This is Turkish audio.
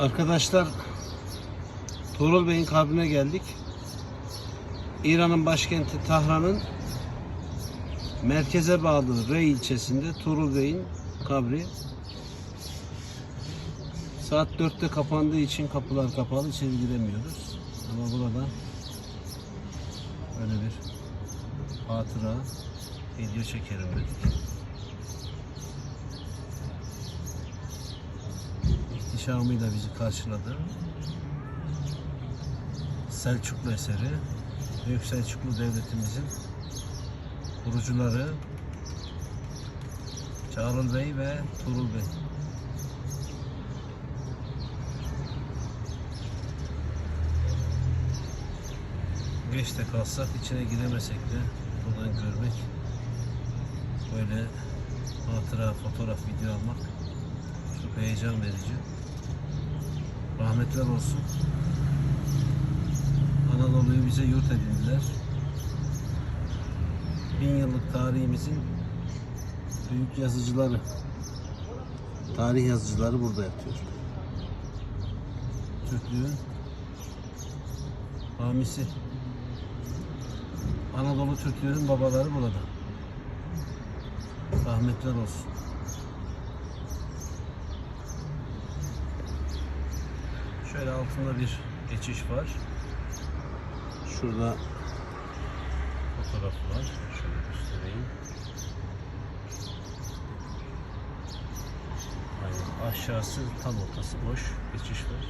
Arkadaşlar Tuğrul Bey'in kabrine geldik. İran'ın başkenti Tahran'ın merkeze bağlı Rey ilçesinde Tuğrul Bey'in kabri. Saat 4'te kapandığı için kapılar kapalı içeri giremiyoruz. Ama burada böyle bir hatıra video çekerim dedik. İhtişamıyla bizi karşıladı. Selçuklu eseri. Büyük Selçuklu Devletimizin kurucuları Çağrıl Bey ve Tuğrul Bey. Geç de kalsak içine giremesek de buradan görmek böyle hatıra, fotoğraf, video almak çok heyecan verici. Rahmetler olsun. Anadolu'yu bize yurt edindiler. Bin yıllık tarihimizin büyük yazıcıları, tarih yazıcıları burada yatıyor. Türklüğün hamisi. Anadolu Türklüğünün babaları burada. Rahmetler olsun. Şöyle altında bir geçiş var. Şurada fotoğraf var. Şöyle göstereyim. Aynen. Aşağısı tam ortası boş. Geçiş var.